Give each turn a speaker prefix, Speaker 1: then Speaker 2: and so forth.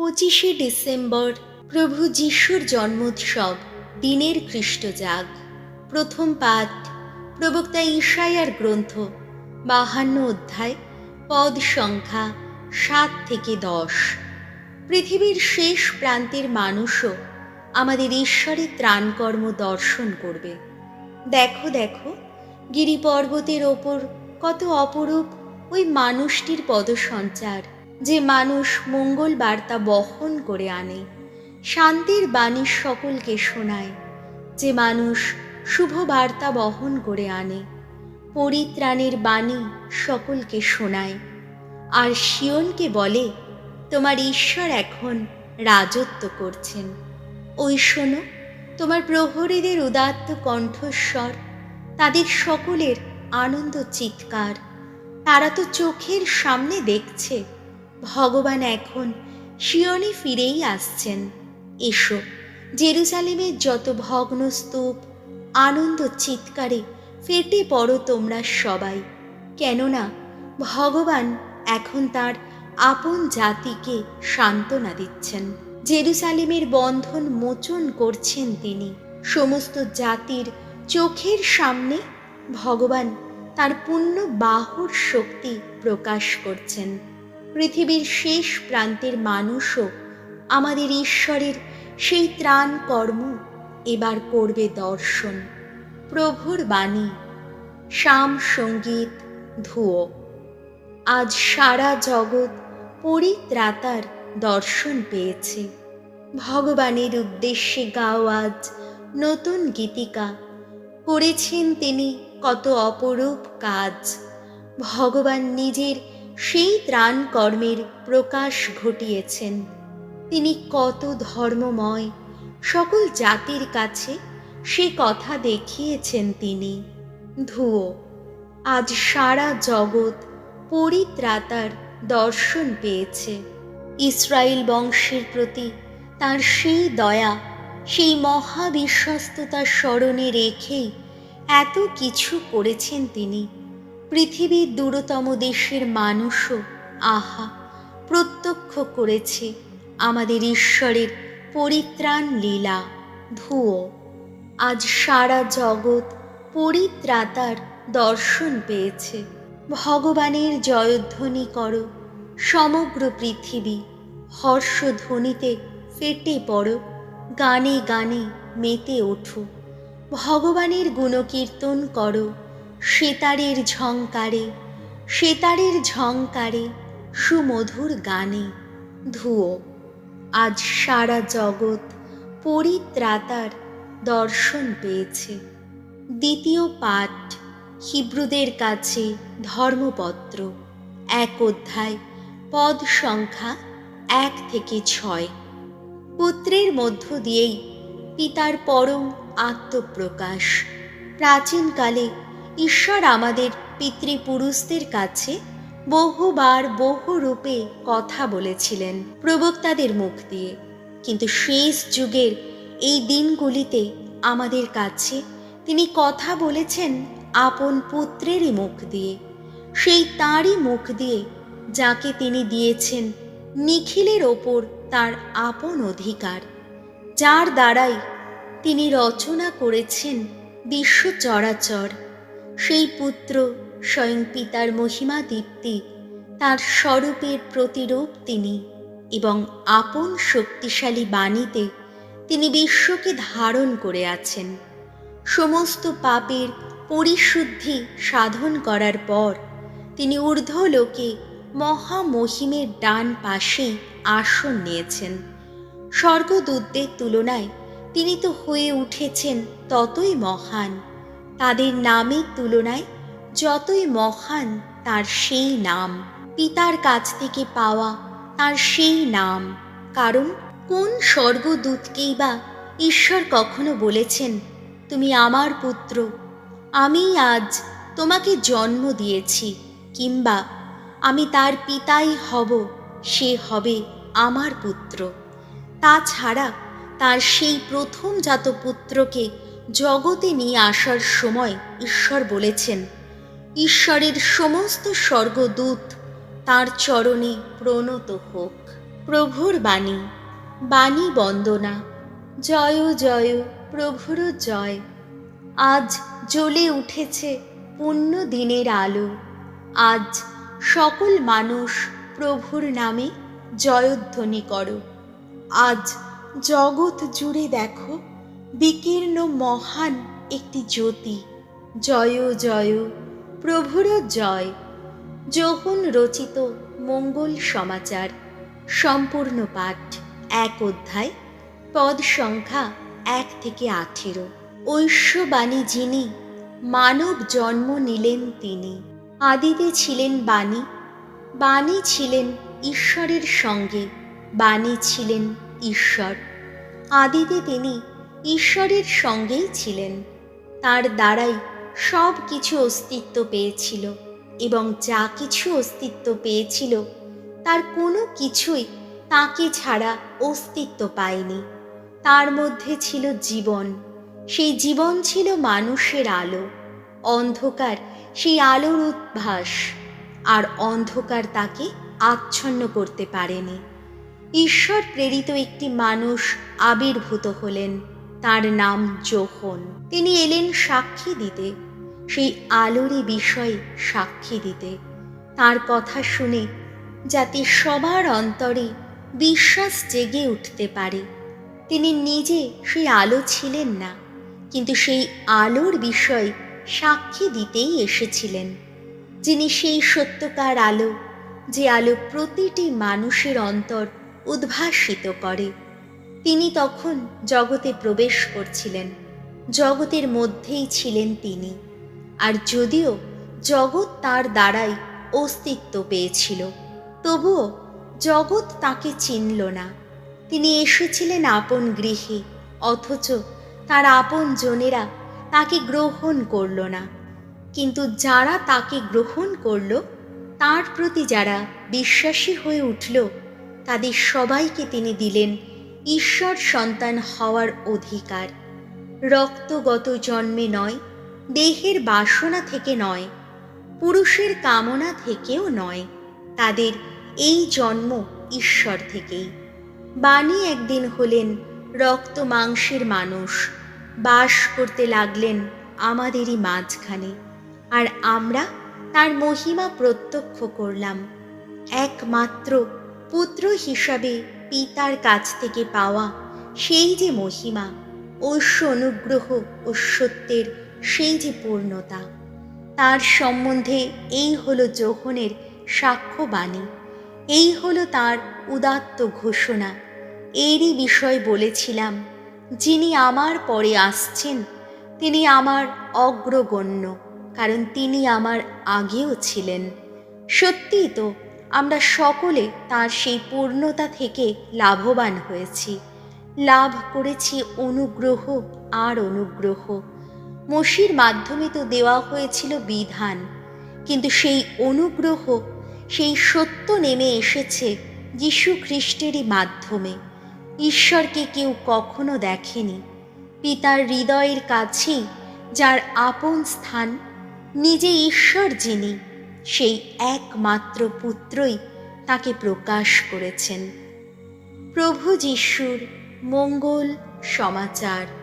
Speaker 1: পঁচিশে ডিসেম্বর প্রভু যিশুর জন্মোৎসব, দিনের খ্রিস্টজাগ প্রথম পাঠ, প্রবক্তা ঈশায়ার গ্রন্থ, বাহান্ন অধ্যায়, পদ সংখ্যা সাত থেকে দশ। পৃথিবীর শেষ প্রান্তের মানুষও আমাদের ঈশ্বরের ত্রাণকর্ম দর্শন করবে। দেখো দেখো গিরি পর্বতের ওপর কত অপরূপ ওই মানুষটির পদসঞ্চার। যে মানুষ মঙ্গল বার্তা বহন করে আনে, শান্তির বাণী সকলকে শোনায়, যে মানুষ শুভ বার্তা বহন করে আনে, পরিত্রাণের বাণী সকলকে শোনায়। আর শিয়নকে বলে, তোমার ঈশ্বর এখন রাজত্ব করছেন। ওই শোনো, তোমার প্রহরীদের উদাত্ত কণ্ঠস্বর, তাদের সকলের আনন্দ চিৎকার। তারা তো চোখের সামনে দেখছে। ভগবান এখন শিয়নে ফিরেই আসছেন। এসো জেরুজালেমের যত ভগ্ন স্তূপ, আনন্দ চিৎকারে ফেটে পড়ো তোমরা সবাই। কেননা ভগবান এখন তার আপন জাতিকে সান্ত্বনা দিচ্ছেন। জেরুজালেমের বন্ধন মোচন করছেন তিনি। সমস্ত জাতির চোখের সামনে ভগবান তার পূর্ণ বাহুর শক্তি প্রকাশ করছেন। পৃথিবীর শেষ প্রান্তের মানুষও আমাদের ঈশ্বরের সেই ত্রাণ কর্ম এবার করবে দর্শন। প্রভুর বাণী শাম সংগীত ধুয়ো আজ সারা জগৎ পরিত্রাতার দর্শন পেয়েছে। ভগবানের উদ্দেশ্যে গাও আজ নতুন গীতিকা। করেছেন তিনি কত অপরূপ কাজ। ভগবান নিজের সেই ত্রাণ কর্মের প্রকাশ ঘটিয়েছেন। তিনি কত ধর্মময়, সকল জাতির কাছে সে কথা দেখিয়েছেন তিনি। ধুয়ো আজ সারা জগৎ পরিত্রাতার দর্শন পেয়েছে। ইসরায়েল বংশের প্রতি তার সেই দয়া, সেই মহাবিশ্বস্ততা স্মরণে রেখেই এত কিছু করেছেন তিনি। পৃথিবীর দূরতম দেশের মানুষও আহা, প্রত্যক্ষ করেছে আমাদের ঈশ্বরের পরিত্রাণ লীলা। ধুয়ো আজ সারা জগৎ পরিত্রাতার দর্শন পেয়েছে। ভগবানের জয়ধ্বনি করো, সমগ্র পৃথিবী হর্ষধ্বনিতে ফেটে পড়ো, গানে গানে মেতে ওঠো। ভগবানের গুণকীর্তন করো সেতারের ঝংকারে সেতারের ঝংকারে সুমধুর গানে ধুয়ো আজ সারা জগৎ পরিত্রাতার দর্শন পেয়েছে। দ্বিতীয় পাঠ, হিব্রুদের কাছে ধর্মপত্র, এক অধ্যায়, পদ সংখ্যা এক থেকে ছয়। পুত্রের মধ্য দিয়েই পিতার পরম আত্মপ্রকাশ। প্রাচীনকালে ঈশ্বর আমাদের পিতৃপুরুষদের কাছে বহুবার বহু রূপে কথা বলেছিলেন প্রবক্তাদের মুখ দিয়ে। কিন্তু শেষ যুগের এই দিনগুলিতে আমাদের কাছে তিনি কথা বলেছেন আপন পুত্রেরই মুখ দিয়ে। সেই তাঁরই মুখ দিয়ে যাকে তিনি দিয়েছেন নিখিলের ওপর তার আপন অধিকার, যার দ্বারাই তিনি রচনা করেছেন বিশ্ব চরাচর। সেই পুত্র স্বয়ং পিতার মহিমা দীপ্তি, তার স্বরূপের প্রতিরূপ তিনি এবং আপন শক্তিশালী বাণীতে তিনি বিশ্বকে ধারণ করে আছেন। সমস্ত পাপের পরিশুদ্ধি সাধন করার পর তিনি ঊর্ধ্বলোকে মহামহিমের ডান পাশেই আসন নিয়েছেন। স্বর্গদূতদের তুলনায় তিনি তো হয়ে উঠেছেন ততই মহান। তাদের নামের তুলনায় যতই মহান তার সেই নাম। পিতার কাছ থেকে পাওয়া তার সেই নাম। কারণ কোন স্বর্গদূতকেই বা ঈশ্বর কখনো বলেছেন, তুমি আমার পুত্র, আমি আজ তোমাকে জন্ম দিয়েছি, কিংবা আমি তার পিতাই হব, সে হবে আমার পুত্র। তাছাড়া তার সেই প্রথম জাত পুত্রকে জগতে নিয়ে আসার সময় ঈশ্বর বলেছেন, ঈশ্বরের সমস্ত স্বর্গদূত তার চরণে প্রণত হোক। প্রভুর বাণী বাণী বন্দনা। জয় জয়, প্রভুর জয়। আজ জ্বলে উঠেছে পুণ্য দিনের আলো। আজ সকল মানুষ প্রভুর নামে জয়ধ্বনি করো। আজ জগৎ জুড়ে দেখো বিকীর্ণ মহান একটি জ্যোতি। জয় জয় প্রভুর জয়। যোহন রচিত মঙ্গল সমাচার। সম্পূর্ণ পাঠ, এক অধ্যায়, পদ সংখ্যা এক থেকে আঠেরো। ঐশ্ববাণী যিনি, মানব জন্ম নিলেন তিনি। আদিতে ছিলেন বাণী বাণী ছিলেন ঈশ্বরের সঙ্গে, বাণী ছিলেন ঈশ্বর। আদিতে তিনি ঈশ্বরের সঙ্গেই ছিলেন। তার দ্বারাই সব কিছু অস্তিত্ব পেয়েছিল এবং যা কিছু অস্তিত্ব পেয়েছিল, তার কোনো কিছুই তাকে ছাড়া অস্তিত্ব পায়নি। তার মধ্যে ছিল জীবন। সেই জীবন ছিল মানুষের আলো। অন্ধকার সেই আলোর উদ্ভাস। আর অন্ধকার তাকে আচ্ছন্ন করতে পারেনি। ঈশ্বর প্রেরিত একটি মানুষ আবির্ভূত হলেন। তার নাম যোহন তিনি এলেন সাক্ষী দিতে, সেই আলোরই বিষয়ে সাক্ষী দিতে। তার কথা শুনে যাতে সবার অন্তরে বিশ্বাস জেগে উঠতে পারে, তিনি নিজে সেই আলো ছিলেন না, কিন্তু সেই আলোর বিষয় সাক্ষী দিতেই এসেছিলেন, যিনি সেই সত্যকার আলো, যে আলো প্রতিটি মানুষের অন্তর উদ্ভাসিত করে। তিনি তখন জগতে প্রবেশ করছিলেন। জগতের মধ্যেই ছিলেন তিনি। আর যদিও জগৎ তার দ্বারাই অস্তিত্ব পেয়েছিল, তবুও জগৎ তাকে চিনল না। তিনি এসেছিলেন আপন গৃহে, অথচ তার আপন জনেরা তাকে গ্রহণ করল না। কিন্তু যারা তাকে গ্রহণ করল, তার প্রতি যারা বিশ্বাসী হয়ে উঠল, তাদের সবাইকে তিনি দিলেন ঈশ্বর সন্তান হওয়ার অধিকার। রক্তগত জন্মে নয়, দেহের বাসনা থেকে নয়, পুরুষের কামনা থেকেও নয়, তাদের এই জন্ম ঈশ্বর থেকেই। বাণী একদিন হলেন, রক্ত মাংসের মানুষ, বাস করতে লাগলেন আমাদেরই মাঝখানে, আর আমরা তার মহিমা প্রত্যক্ষ করলাম। একমাত্র পুত্র হিসাবে পিতার কাছ থেকে পাওয়া সেই যে মহিমা ঐশ্য অনুগ্রহ ও সত্যের সেই যে পূর্ণতা, তার সম্বন্ধে এই হলো যৌহনের সাক্ষ্যবাণী এই হলো তার উদাত্ত ঘোষণা। এরই বিষয় বলেছিলাম, যিনি আমার পরে আসছেন, তিনি আমার অগ্রগণ্য, কারণ তিনি আমার আগেও ছিলেন। সত্যিই তো আমরা সকলে তার সেই পূর্ণতা থেকে লাভবান হয়েছি। লাভ করেছি অনুগ্রহ আর অনুগ্রহ। মসির মাধ্যমে তো দেওয়া হয়েছিল বিধান, কিন্তু সেই অনুগ্রহ, সেই সত্য নেমে এসেছে যীশু খ্রিস্টেরই মাধ্যমে। ঈশ্বরকে কেউ কখনো দেখেনি। পিতার হৃদয়ের কাছেই যার আপন স্থান, নিজে ঈশ্বর যিনি সেই একমাত্র পুত্রই তাকে প্রকাশ করেছেন। প্রভু যিশুর মঙ্গল সমাচার।